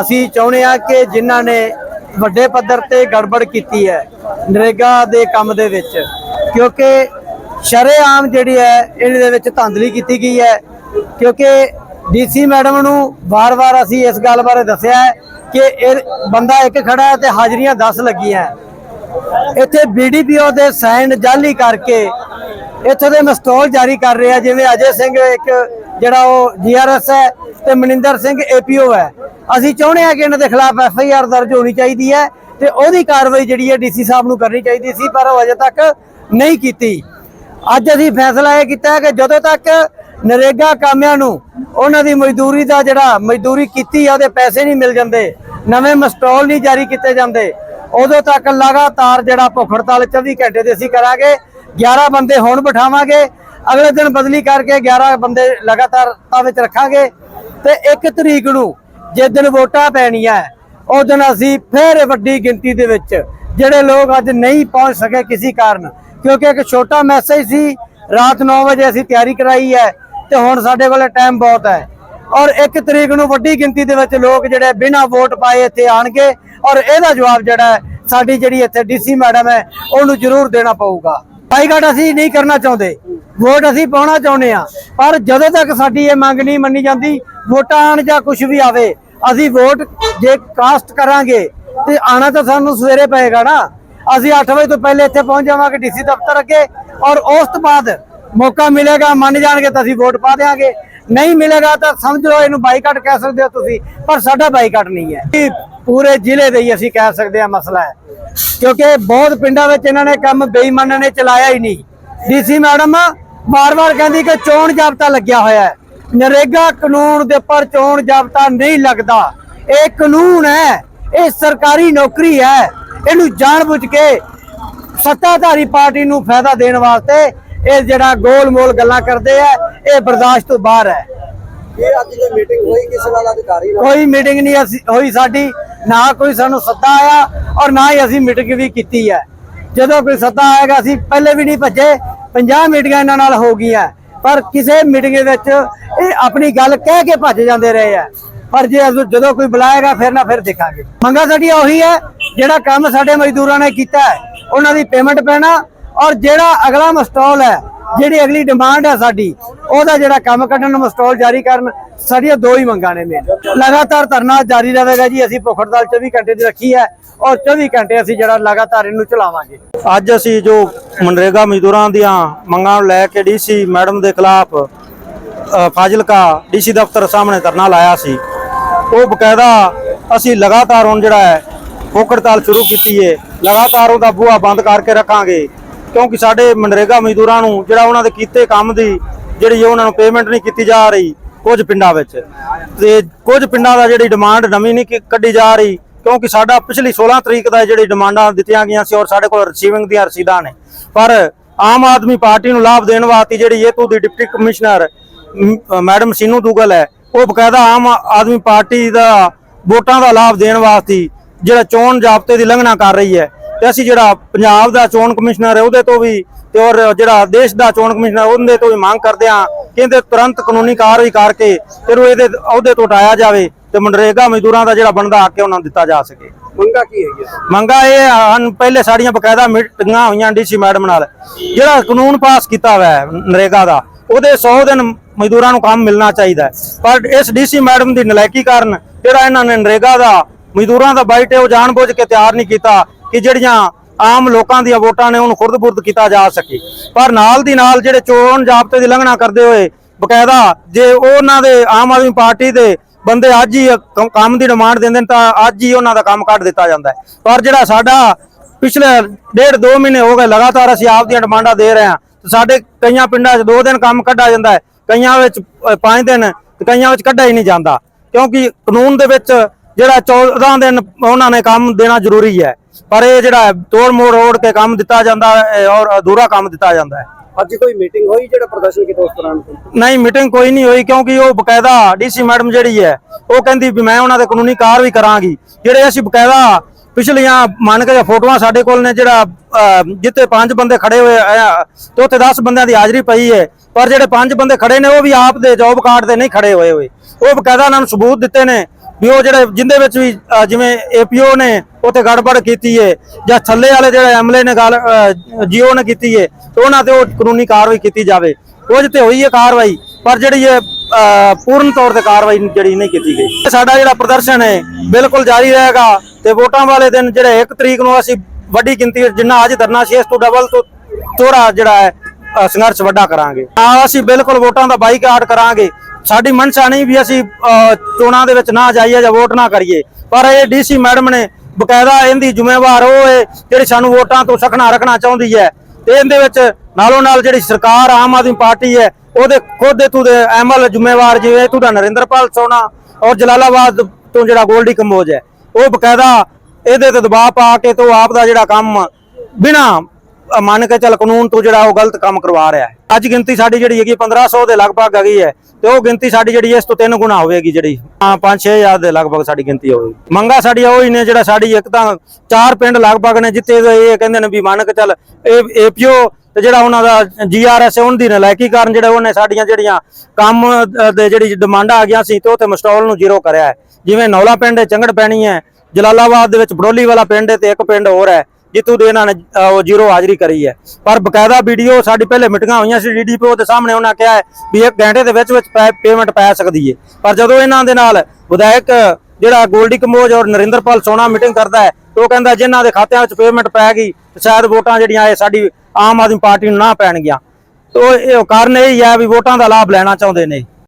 ਅਸੀਂ ਚਾਹੁੰਦੇ ਆ ਕਿ ਜਿਨ੍ਹਾਂ ਨੇ ਵੱਡੇ ਪੱਧਰ ਤੇ ਗੜਬੜ ਕੀਤੀ ਹੈ ਨਰੇਗਾ ਦੇ ਕੰਮ ਦੇ ਵਿੱਚ, ਕਿਉਂਕਿ ਸ਼ਰੇਆਮ ਜਿਹੜੀ ਹੈ ਇਹਦੇ ਦੇ ਵਿੱਚ ਧਾਂਦਲੀ ਕੀਤੀ ਗਈ ਹੈ, ਕਿਉਂਕਿ ਡੀਸੀ ਮੈਡਮ ਨੂੰ ਵਾਰ-ਵਾਰ ਅਸੀਂ ਇਸ ਗੱਲ ਬਾਰੇ ਦੱਸਿਆ ਹੈ ਕਿ ਇਹ ਬੰਦਾ ਇੱਕ ਖੜਾ ਹੈ ਤੇ ਹਾਜ਼ਰੀਆਂ 10 ਲੱਗੀਆਂ ਇੱਥੇ ਬੀਡੀਪੀਓ ਦੇ ਸਾਈਨ ਜਾਲੀ ਕਰਕੇ ਇੱਥੇ ਦੇ ਮਸਟੋਲ ਜਾਰੀ ਕਰ ਰਿਹਾ ਜਿਵੇਂ ਅਜੇ ਸਿੰਘ ਇੱਕ ਜਿਹੜਾ ਉਹ ਜੀਆਰਐਸ ਹੈ ਤੇ ਮਨਿੰਦਰ ਸਿੰਘ ਏਪੀਓ ਹੈ। ਅਸੀਂ ਚਾਹੁੰਦੇ ਹਾਂ ਕਿ ਇਹਨਾਂ ਦੇ ਖਿਲਾਫ ਐਫ ਆਈ ਆਰ ਦਰਜ ਹੋਣੀ ਚਾਹੀਦੀ ਹੈ ਤੇ ਉਹਦੀ ਕਾਰਵਾਈ ਜਿਹੜੀ ਹੈ ਡੀਸੀ ਸਾਹਿਬ ਨੂੰ ਕਰਨੀ ਚਾਹੀਦੀ ਸੀ, ਪਰ ਉਹ ਅਜੇ ਤੱਕ ਨਹੀਂ ਕੀਤੀ। ਅੱਜ ਅਸੀਂ ਫੈਸਲਾ ਇਹ ਕੀਤਾ ਹੈ ਕਿ ਜਦੋਂ ਤੱਕ ਨਰੇਗਾ ਕਾਮਿਆਂ ਨੂੰ ਉਹਨਾਂ ਦੀ ਮਜ਼ਦੂਰੀ ਦਾ ਜਿਹੜਾ ਮਜ਼ਦੂਰੀ ਕੀਤੀ ਆ, ਉਹਦੇ ਪੈਸੇ ਨਹੀਂ ਮਿਲ ਜਾਂਦੇ, ਨਵੇਂ ਮਸਟੋਲ ਨਹੀਂ ਜਾਰੀ ਕੀਤੇ ਜਾਂਦੇ, ਉਦੋਂ ਤੱਕ ਲਗਾਤਾਰ ਜਿਹੜਾ ਭੁੱਖ ਹੜਤਾਲ 24 ਘੰਟੇ ਦੇ ਅਸੀਂ ਕਰਾਂਗੇ। 11 ਬੰਦੇ ਹੁਣ ਬਿਠਾਵਾਂਗੇ ਅਗਲੇ ਦਿਨ ਬਦਲੀ ਕਰਕੇ 11 ਬੰਦੇ ਲਗਾਤਾਰ ਤਾ ਵਿੱਚ ਰੱਖਾਂਗੇ। ਤੇ 1 ਤਰੀਕ ਨੂੰ ਜਿਸ ਦਿਨ ਵੋਟਾਂ ਪੈਣੀਆਂ ਹੈ, ਉਸ ਦਿਨ ਅਸੀਂ ਫਿਰ ਵੱਡੀ ਗਿਣਤੀ ਦੇ ਵਿੱਚ ਜਿਹੜੇ ਲੋਕ ਅੱਜ ਨਹੀਂ ਪਹੁੰਚ ਸਕੇ ਕਿਸੇ ਕਾਰਨ ਕਿਉਂਕਿ ਇੱਕ ਛੋਟਾ ਮੈਸੇਜ ਸੀ ਰਾਤ 9 ਵਜੇ ਅਸੀਂ ਤਿਆਰੀ ਕਰਾਈ ਹੈ ਤੇ ਹੁਣ ਸਾਡੇ ਕੋਲ ਟਾਈਮ ਬਹੁਤ ਹੈ। ਔਰ 1 ਤਰੀਕ ਨੂੰ ਵੱਡੀ ਗਿਣਤੀ ਦੇ ਵਿੱਚ ਲੋਕ ਜਿਹੜੇ ਬਿਨਾਂ ਵੋਟ ਪਾਏ ਇੱਥੇ ਆਣਗੇ ਔਰ ਇਹਦਾ ਜਵਾਬ ਜਿਹੜਾ ਸਾਡੀ ਜਿਹੜੀ ਇੱਥੇ ਡੀਸੀ ਮੈਡਮ ਹੈ ਉਹਨੂੰ ਜ਼ਰੂਰ ਦੇਣਾ ਪਊਗਾ। ਬਾਈਕਾਟ ਅਸੀਂ ਨਹੀਂ ਕਰਨਾ ਚਾਹੁੰਦੇ। ਵੋਟ ਅਸੀਂ ਪਾਉਣਾ ਚਾਹੁੰਦੇ ਆ ਪਰ ਜਦੋਂ ਤੱਕ ਸਾਡੀ ਇਹ ਮੰਗ ਨਹੀਂ ਮੰਨੀ ਜਾਂਦੀ, ਵੋਟਾਂ ਆਣ ਜਾਂ ਕੁਝ ਵੀ ਆਵੇ, ਅਸੀਂ ਵੋਟ ਜੇ ਕਾਸਟ ਕਰਾਂਗੇ ਤੇ ਆਣਾ ਤਾਂ ਸਾਨੂੰ ਸਵੇਰੇ ਪਏਗਾ ਨਾ। ਅਸੀਂ 8 ਵਜੇ ਤੋਂ ਪਹਿਲੇ ਇੱਥੇ ਪਹੁੰਚ ਜਾਵਾਂਗੇ ਡੀਸੀ ਦਫ਼ਤਰ ਅੱਗੇ ਔਰ ਉਸ ਤੋਂ ਬਾਅਦ ਮੌਕਾ ਮਿਲੇਗਾ, ਮੰਨ ਜਾਣਗੇ ਤਾਂ ਅਸੀਂ ਵੋਟ ਪਾ ਦੇਾਂਗੇ ਨਹੀਂ ਮਿਲੇਗਾ ਤਾਂ ਸਮਝ ਲਓ ਇਹਨੂੰ ਬਾਈਕਾਟ ਕਹਿ ਸਕਦੇ ਹੋ ਤੁਸੀਂ, ਪਰ ਸਾਡਾ ਬਾਈਕਾਟ ਨਹੀਂ ਹੈ। ਪੂਰੇ ਜ਼ਿਲ੍ਹੇ ਦੇ ਹੀ ਅਸੀਂ ਕਹਿ ਸਕਦੇ ਹਾਂ ਮਸਲਾ ਹੈ। ਕਿਉਂਕਿ ਬਹੁਤ ਪਿੰਡਾਂ ਵਿੱਚ ਇਹਨਾਂ ਨੇ ਕੰਮ ਬੇਈਮਾਨਾਂ ਨੇ ਚਲਾਇਆ ਹੀ ਨਹੀਂ। ਡੀਸੀ ਮੈਡਮ ਵਾਰ-ਵਾਰ ਕਹਿੰਦੀ ਕਿ ਚੋਣ ਜਾਬਤਾ ਲੱਗਿਆ ਹੋਇਆ ਹੈ। ਨਰੇਗਾ ਕਾਨੂੰਨ ਦੇ ਉੱਪਰ ਚੋਣ ਜਾਬਤਾ ਨਹੀਂ ਲੱਗਦਾ। ਇਹ ਕਾਨੂੰਨ ਹੈ ਇਹ ਸਰਕਾਰੀ ਨੌਕਰੀ ਹੈ। ਇਹਨੂੰ ਜਾਣਬੁੱਝ ਕੇ ਸੱਤਾਧਾਰੀ ਪਾਰਟੀ ਨੂੰ ਫਾਇਦਾ ਦੇਣ ਵਾਸਤੇ ਇਹ ਜਿਹੜਾ ਗੋਲ-ਮੋਲ ਗੱਲਾਂ ਕਰਦੇ ਆ ਇਹ ਬਰਦਾਸ਼ਤ ਤੋਂ ਬਾਹਰ ਹੈ। ਇਹ ਅੱਜ ਜੋ ਮੀਟਿੰਗ ਹੋਈ ਕਿਸੇ ਨਾਲ ਅਧਿਕਾਰੀ ਨਾਲ? ਕੋਈ ਮੀਟਿੰਗ ਨਹੀਂ ਹੋਈ ਸਾਡੀ। ਨਾ ਕੋਈ ਸਾਨੂੰ ਸੱਦਾ ਆਇਆ ਔਰ ਨਾ ਹੀ ਅਸੀਂ ਮੀਟਿੰਗ ਵੀ ਕੀਤੀ ਹੈ। ਜਦੋਂ ਕੋਈ ਸੱਦਾ ਆਏਗਾ, ਅਸੀਂ ਪਹਿਲੇ ਵੀ ਨਹੀਂ ਭੱਜੇ 50 ਮੀਟਿੰਗਾਂ ਇਹਨਾਂ ਨਾਲ ਹੋ ਗਈਆਂ। ਪਰ ਕਿਸੇ ਮੀਟਿੰਗ ਵਿੱਚ ਇਹ ਆਪਣੀ ਗੱਲ ਕਹਿ ਕੇ ਭੱਜ ਜਾਂਦੇ ਰਹੇ ਆ। ਪਰ ਜੇ ਜਦੋਂ ਕੋਈ ਬੁਲਾਏਗਾ, ਫਿਰ ਨਾ ਫਿਰ ਦੇਖਾਂਗੇ। ਮੰਗਾ ਸਾਡੀ ਉਹੀ ਹੈ, ਜਿਹੜਾ ਕੰਮ ਸਾਡੇ ਮਜ਼ਦੂਰਾਂ ਨੇ ਕੀਤਾ ਹੈ, ਉਹਨਾਂ ਦੀ ਪੇਮੈਂਟ ਪੈਣਾ ਔਰ ਜਿਹੜਾ ਅਗਲਾ ਮਸਟੋਲ ਹੈ ਜਿਹੜੀ ਅਗਲੀ ਡਿਮਾਂਡ ਹੈ ਸਾਡੀ ਉਹਦਾ ਜਿਹੜਾ ਕੰਮ ਕੱਢਣ ਮਸਟੋਲ ਜਾਰੀ ਕਰਨ ਸਾਡੀਆਂ ਦੋ ਹੀ ਮੰਗਾਂ ਨੇ ਮੇਨ ਲਗਾਤਾਰ ਧਰਨਾ ਜਾਰੀ ਰਹੇਗਾ ਜੀ ਅਸੀਂ ਭੁੱਖ ਹੜਤਾਲ 24 ਘੰਟੇ ਦੀ ਰੱਖੀ ਹੈ ਔਰ 24 ਘੰਟੇ ਅਸੀਂ ਜਿਹੜਾ ਲਗਾਤਾਰ ਇਹਨੂੰ ਚਲਾਵਾਂਗੇ। ਅੱਜ ਅਸੀਂ ਜੋ ਮਨਰੇਗਾ ਮਜ਼ਦੂਰਾਂ ਦੀਆਂ ਮੰਗਾਂ ਨੂੰ ਲੈ ਕੇ ਡੀਸੀ ਮੈਡਮ ਦੇ ਖਿਲਾਫ ਅ, ਫਾਜ਼ਿਲਕਾ ਡੀਸੀ ਦਫ਼ਤਰ ਸਾਹਮਣੇ ਧਰਨਾ ਲਾਇਆ ਸੀ ਉਹ ਬਕਾਇਦਾ ਅਸੀਂ ਲਗਾਤਾਰ ਹੁਣ ਜਿਹੜਾ ਹੈ ਭੁੱਖ ਸ਼ੁਰੂ ਕੀਤੀ ਹੈ ਲਗਾਤਾਰ ਉਹਦਾ ਬੂਹਾ ਬੰਦ ਕਰਕੇ ਰੱਖਾਂਗੇ। ਕਿਉਂਕਿ ਸਾਡੇ ਮਨਰੇਗਾ ਮਜ਼ਦੂਰਾਂ ਨੂੰ ਜਿਹੜਾ ਉਹਨਾਂ ਦੇ ਕੀਤੇ ਕੰਮ ਦੀ ਜਿਹੜੀ ਉਹਨਾਂ ਨੂੰ ਪੇਮੈਂਟ ਨਹੀਂ ਕੀਤੀ ਜਾ ਰਹੀ ਕੁਝ ਪਿੰਡਾਂ ਵਿੱਚ। ਤੇ ਕੁਝ ਪਿੰਡਾਂ ਦਾ ਜਿਹੜੀ ਡਿਮਾਂਡ ਨਵੀਂ ਨਹੀਂ ਕੱਢੀ ਜਾ ਰਹੀ, ਕਿਉਂਕਿ ਸਾਡਾ ਪਿਛਲੀ 16 ਤਰੀਕ ਦਾ ਜਿਹੜੀ ਡਿਮਾਂਡਾਂ ਦਿੱਤੀਆਂ ਗਈਆਂ ਸੀ ਔਰ ਸਾਡੇ ਕੋਲ ਰਿਸੀਵਿੰਗ ਦੀਆਂ ਰਸੀਦਾਂ ਨੇ। ਪਰ ਆਮ ਆਦਮੀ ਪਾਰਟੀ ਨੂੰ ਲਾਭ ਦੇਣ ਵਾਸਤੇ ਜਿਹੜੀ ਇਹ ਤੋਂ ਦੀ deputy commissioner madam Seenu Duggal ਹੈ, ਉਹ ਬਕਾਇਦਾ ਆਮ ਆਦਮੀ ਪਾਰਟੀ ਦਾ ਵੋਟਾਂ ਦਾ ਲਾਭ ਦੇਣ ਵਾਸਤੇ ਜਿਹੜਾ ਚੋਣ ਜਾਬਤੇ ਦੀ ਲੰਘਣਾ ਕਰ ਰਹੀ ਹੈ। ਤੇ ਅਸੀਂ ਜਿਹੜਾ ਪੰਜਾਬ ਦਾ ਚੋਣ ਕਮਿਸ਼ਨਰ ਹੈ ਉਹਦੇ ਤੋਂ ਵੀ ਤੇ ਔਰ ਜਿਹੜਾ ਦੇਸ਼ ਦਾ ਚੋਣ ਕਮਿਸ਼ਨਰ ਉਹਦੇ ਤੋਂ ਵੀ ਮੰਗ ਕਰਦੇ ਹਾਂ ਕਿ ਇਹਦੇ ਤੁਰੰਤ ਕਾਨੂੰਨੀ ਕਾਰਵਾਈ ਕਰਕੇ ਫਿਰ ਉਹ ਇਹਦੇ ਅਹੁਦੇ ਤੋਂ ਹਟਾਇਆ ਜਾਵੇ ਤੇ ਮਨਰੇਗਾ ਮਜ਼ਦੂਰਾਂ ਦਾ ਜਿਹੜਾ ਬਣਦਾ ਹੱਕ ਹੈ ਉਹਨਾਂ ਨੂੰ ਦਿੱਤਾ ਜਾ ਸਕੇ। ਮੰਗਾ ਕੀ ਹੈਗੀ ਮੰਗਾ ਇਹ ਹਨ ਪਹਿਲੇ ਸਾਡੀਆਂ ਬਕਾਇਦਾ ਮੀਟਿੰਗਾਂ ਹੋਈਆਂ ਡੀਸੀ ਮੈਡਮ ਨਾਲ। ਜਿਹੜਾ ਕਾਨੂੰਨ ਪਾਸ ਕੀਤਾ ਹੋਇਆ ਨਰੇਗਾ ਦਾ ਉਹਦੇ 100 ਦਿਨ ਮਜ਼ਦੂਰਾਂ ਨੂੰ ਕੰਮ ਮਿਲਣਾ ਚਾਹੀਦਾ ਪਰ ਇਸ ਡੀਸੀ ਮੈਡਮ ਦੀ ਨਲਾਇਕੀ ਕਾਰਨ ਜਿਹੜਾ ਇਹਨਾਂ ਨੇ ਨਰੇਗਾ ਦਾ ਮਜ਼ਦੂਰਾਂ ਦਾ ਬਾਈਟ ਹੈ ਉਹ ਜਾਣਬੁੱਝ ਕੇ ਤਿਆਰ ਨਹੀਂ ਕੀਤਾ। ਕਿ ਜਿਹੜੀਆਂ ਆਮ ਲੋਕਾਂ ਦੀਆਂ ਵੋਟਾਂ ਨੇ ਉਹਨੂੰ ਖੁਰਦ-ਬੁਰਦ ਕੀਤਾ ਜਾ ਸਕੇ। ਪਰ ਨਾਲ ਦੀ ਨਾਲ ਜਿਹੜੇ ਚੋਣ ਜਾਬਤੇ ਦੀ ਲੰਘਣਾ ਕਰਦੇ ਹੋਏ ਬਕਾਇਦਾ ਜੇ ਉਹਨਾਂ ਦੇ ਆਮ ਆਦਮੀ ਪਾਰਟੀ ਦੇ ਬੰਦੇ ਅੱਜ ਹੀ ਕੰਮ ਦੀ ਡਿਮਾਂਡ ਦਿੰਦੇ ਨੇ ਤਾਂ ਅੱਜ ਹੀ ਉਹਨਾਂ ਦਾ ਕੰਮ ਕੱਢ ਦਿੱਤਾ ਜਾਂਦਾ ਪਰ ਜਿਹੜਾ ਸਾਡਾ ਪਿਛਲੇ ਡੇਢ ਦੋ ਮਹੀਨੇ ਹੋ ਗਏ ਲਗਾਤਾਰ ਅਸੀਂ ਆਪ ਦੀਆਂ ਡਿਮਾਂਡਾਂ ਦੇ ਰਹੇ ਹਾਂ ਸਾਡੇ ਕਈਆਂ ਪਿੰਡਾਂ 'ਚ ਦੋ ਦਿਨ ਕੰਮ ਕੱਢਾ ਜਾਂਦਾ ਹੈ ਕਈਆਂ ਵਿੱਚ ਅ, ਪੰਜ ਦਿਨ ਤੇ ਕਈਆਂ ਵਿੱਚ ਕੱਢਿਆ ਹੀ ਨਹੀਂ ਜਾਂਦਾ। ਕਿਉਂਕਿ ਕਾਨੂੰਨ ਦੇ ਵਿੱਚ ਜਿਹੜਾ 14 ਦਿਨ ਉਹਨਾਂ ਨੇ ਕੰਮ ਦੇਣਾ ਜ਼ਰੂਰੀ ਹੈ। ਪਰ ਇਹ ਜਿਹੜਾ ਤੋੜ ਮੋੜ ਓੜ ਕੇ ਕੰਮ ਦਿੱਤਾ ਜਾਂਦਾ ਹੈ ਔਰ ਅਧੂਰਾ ਕੰਮ ਦਿੱਤਾ ਜਾਂਦਾ ਹੈ। ਅੱਜ ਕੋਈ ਮੀਟਿੰਗ ਹੋਈ ਜਿਹੜਾ ਪ੍ਰਦਰਸ਼ਨ ਕੀਤਾ ਉਸ ਦੌਰਾਨ? ਨਹੀਂ ਮੀਟਿੰਗ ਕੋਈ ਨਹੀਂ ਹੋਈ ਕਿਉਂਕਿ ਉਹ ਬਕਾਇਦਾ ਡੀਸੀ ਮੈਡਮ ਜਿਹੜੀ ਹੈ ਉਹ ਕਹਿੰਦੀ ਵੀ ਮੈਂ ਉਹਨਾਂ ਦੇ ਕਾਨੂੰਨੀ ਕਾਰਵਾਈ ਕਰਾਂਗੀ। ਜਿਹੜੇ ਅਸੀਂ ਬਕਾਇਦਾ ਪਿਛਲੀਆਂ ਮੰਨ ਕੇ ਫੋਟੋਆਂ ਸਾਡੇ ਕੋਲ ਨੇ ਜਿਹੜਾ ਜਿੱਥੇ ਪੰਜ ਬੰਦੇ ਖੜੇ ਹੋਏ ਆ ਤੇ ਉੱਥੇ 10 ਬੰਦਿਆਂ ਦੀ ਹਾਜ਼ਰੀ ਪਈ ਹੈ। ਪਰ ਜਿਹੜੇ ਪੰਜ ਬੰਦੇ ਖੜੇ ਨੇ ਉਹ ਵੀ ਆਪ ਦੇ ਜੌਬ ਕਾਰਡ ਤੇ ਨਹੀਂ ਖੜੇ ਹੋਏ ਹੋਏ। ਉਹ ਬਕਾਇਦਾ ਉਹਨਾਂ ਨੂੰ ਸਬੂਤ ਦਿੱਤੇ ਨੇ। ਵੀ ਉਹ ਜਿਹੜੇ ਜਿੰਦੇ ਵਿੱਚ ਵੀ ਅ, ਜਿਵੇਂ ਏਪੀਓ ਨੇ ਉੱਥੇ ਗੜਬੜ ਕੀਤੀ ਏ ਜਾਂ ਥੱਲੇ ਵਾਲੇ ਜਿਹੜੇ ਐਮਐਲਏ ਨੇ ਗੱਲ ਜੀਓ ਨੇ ਕੀਤੀ ਏ ਉਹਨਾਂ ਤੇ ਉਹ ਕਾਨੂੰਨੀ ਕਾਰਵਾਈ ਕੀਤੀ ਜਾਵੇ। ਕੁਝ ਤੇ ਹੋਈ ਹੈ ਕਾਰਵਾਈ ਪਰ ਜਿਹੜੀ ਇਹ ਪੂਰਨ ਤੌਰ ਤੇ ਕਾਰਵਾਈ ਜਿਹੜੀ ਨਹੀਂ ਕੀਤੀ ਗਈ। ਸਾਡਾ ਜਿਹੜਾ ਪ੍ਰਦਰਸ਼ਨ ਹੈ ਬਿਲਕੁਲ ਜਾਰੀ ਰਹੇਗਾ ਤੇ ਵੋਟਾਂ ਵਾਲੇ ਦਿਨ ਜਿਹੜੇ 1 ਤਰੀਕ ਨੂੰ ਅਸੀਂ ਵੱਡੀ ਗਿਣਤੀ ਜਿੰਨਾ ਅੱਜ ਧਰਨਾ ਸੀ ਇਸ ਤੋਂ ਡਬਲ ਤੋਂ ਚੋਰਾ ਜਿਹੜਾ ਹੈ ਸੰਘਰਸ਼ ਵੱਡਾ ਕਰਾਂਗੇ। ਨਾਲ ਅਸੀਂ ਬਿਲਕੁਲ ਵੋਟਾਂ ਦਾ ਬਾਈਕਾਟ ਕਰਾਂਗੇ ਸਾਡੀ ਮਨਸ਼ਾ ਨਹੀਂ ਵੀ ਅਸੀਂ ਚੋਣਾਂ ਦੇ ਵਿੱਚ ਨਾ ਜਾਈਏ ਜਾਂ ਵੋਟ ਨਾ ਕਰੀਏ। ਪਰ ਇਹ ਡੀਸੀ ਮੈਡਮ ਨੇ ਬਕਾਇਦਾ ਇਹਦੀ ਜ਼ਿੰਮੇਵਾਰ ਉਹ ਹੈ ਜਿਹੜੀ ਸਾਨੂੰ ਵੋਟਾਂ ਤੋਂ ਸਖਣਾ ਰੱਖਣਾ ਚਾਹੁੰਦੀ ਹੈ। ਤੇ ਇਹਦੇ ਵਿੱਚ ਨਾਲੋਂ ਨਾਲ ਜਿਹੜੀ ਸਰਕਾਰ ਆਮ ਆਦਮੀ ਪਾਰਟੀ ਹੈ, ਉਹਦੇ ਖੁਦ ਦੇ ਤੂੰ ਦੇ ਐਮਐਲ ਜ਼ਿੰਮੇਵਾਰ ਜਿਵੇਂ ਤੂੰ ਦਾ ਨਰਿੰਦਰਪਾਲ ਸੋਨਾ ਔਰ ਜਲਾਲਾਬਾਦ ਤੋਂ ਜਿਹੜਾ ਗੋਲਡੀ ਕੰਬੋਜ ਹੈ, ਉਹ ਬਕਾਇਦਾ ਇਹਦੇ ਤੇ ਦਬਾਅ ਪਾ ਕੇ ਤੋਂ ਆਪ ਦਾ ਜਿਹੜਾ ਕੰਮ ਬਿਨਾ ਮੰਨ ਕੇ ਚੱਲ ਕਾਨੂੰਨ ਤੋਂ ਜਿਹੜਾ ਉਹ ਗਲਤ ਕੰਮ ਕਰਵਾ ਰਿਹਾ ਹੈ। ਅੱਜ ਗਿਣਤੀ ਸਾਡੀ ਜਿਹੜੀ ਹੈਗੀ 1500 ਦੇ ਲਗਭਗ ਹੈਗੀ ਹੈ ਤੇ ਉਹ ਗਿਣਤੀ ਸਾਡੀ ਜਿਹੜੀ ਇਸ ਤੋਂ ਤਿੰਨ ਗੁਣਾ ਹੋਵੇਗੀ ਜਿਹੜੀ। ਹਾਂ 5-6000 ਦੇ ਲਗਭਗ ਸਾਡੀ ਗਿਣਤੀ ਹੋਵੇਗੀ। ਮੰਗਾ ਸਾਡੀ ਉਹ ਹੀ ਨੇ ਜਿਹੜਾ ਸਾਡੀ ਇੱਕ ਤਾਂ ਚਾਰ ਪਿੰਡ ਲਗਭਗ ਨੇ ਜਿੱਥੇ ਇਹ ਕਹਿੰਦੇ ਨੇ ਵੀ ਮੰਨ ਕੇ ਚੱਲ ਇਹ ਏਪੀਓ ਤੇ ਜਿਹੜਾ ਉਹਨਾਂ ਦਾ ਜੀਆਰਐਸ ਉਹਨਾਂ ਦੀ ਨਲਾਇਕੀ ਕਾਰਨ ਜਿਹੜੇ ਉਹਨੇ ਸਾਡੀਆਂ ਜਿਹੜੀਆਂ ਕੰਮ ਦੇ ਜਿਹੜੀ ਡਿਮਾਂਡਾਂ ਆ ਗਈਆਂ ਸੀ ਤੇ ਉੱਥੇ ਮਸਟੋਲ ਨੂੰ ਜ਼ੀਰੋ ਕਰਿਆ ਜਿਵੇਂ ਨੌਲਾ ਪਿੰਡ ਚੰਗੜ ਪੈਣੀ ਹੈ, ਜਲਾਲਾਬਾਦ ਦੇ ਵਿੱਚ ਬੜੋਲੀ ਵਾਲਾ ਪਿੰਡ ਹੈ ਤੇ ਇੱਕ ਪਿੰਡ ਹੋਰ ਹੈ। ਜਿੱਥੋਂ ਦੇ ਇਹਨਾਂ ਨੇ ਉਹ ਜ਼ੀਰੋ ਹਾਜ਼ਰੀ ਕਰੀ ਹੈ। ਪਰ ਬਕਾਇਦਾ ਵੀਡੀਓ ਸਾਡੀ ਪਹਿਲੇ ਮੀਟਿੰਗਾਂ ਹੋਈਆਂ ਸੀ ਡੀਡੀਪੀਓ ਦੇ ਸਾਹਮਣੇ ਉਹਨਾਂ ਕਿਹਾ ਹੈ ਵੀ ਇੱਕ ਘੰਟੇ ਦੇ ਵਿੱਚ ਵਿੱਚ ਪੇਮੈਂਟ ਪੈ ਸਕਦੀ ਹੈ। ਪਰ ਜਦੋਂ ਇਹਨਾਂ ਦੇ ਨਾਲ ਵਿਧਾਇਕ ਜਿਹੜਾ ਗੋਲਡੀ ਕੰਬੋਜ ਔਰ ਨਰਿੰਦਰਪਾਲ ਸੋਨਾ ਮੀਟਿੰਗ ਕਰਦਾ ਹੈ, ਉਹ ਕਹਿੰਦਾ ਜਿਨ੍ਹਾਂ ਦੇ ਖਾਤਿਆਂ ਵਿੱਚ ਪੇਮੈਂਟ ਪੈ ਗਈ ਸ਼ਾਇਦ ਵੋਟਾਂ ਜਿਹੜੀਆਂ ਇਹ ਸਾਡੀ ਆਮ ਆਦਮੀ ਪਾਰਟੀ ਨੂੰ ਨਾ ਪੈਣਗੀਆਂ। ਤੋ ਇਹ ਕਾਰਨ ਇਹ ਹੀ ਹੈ ਵੀ ਵੋਟਾਂ ਦਾ ਲਾਭ ਲੈਣਾ ਚਾਹੁੰਦੇ ਨੇ।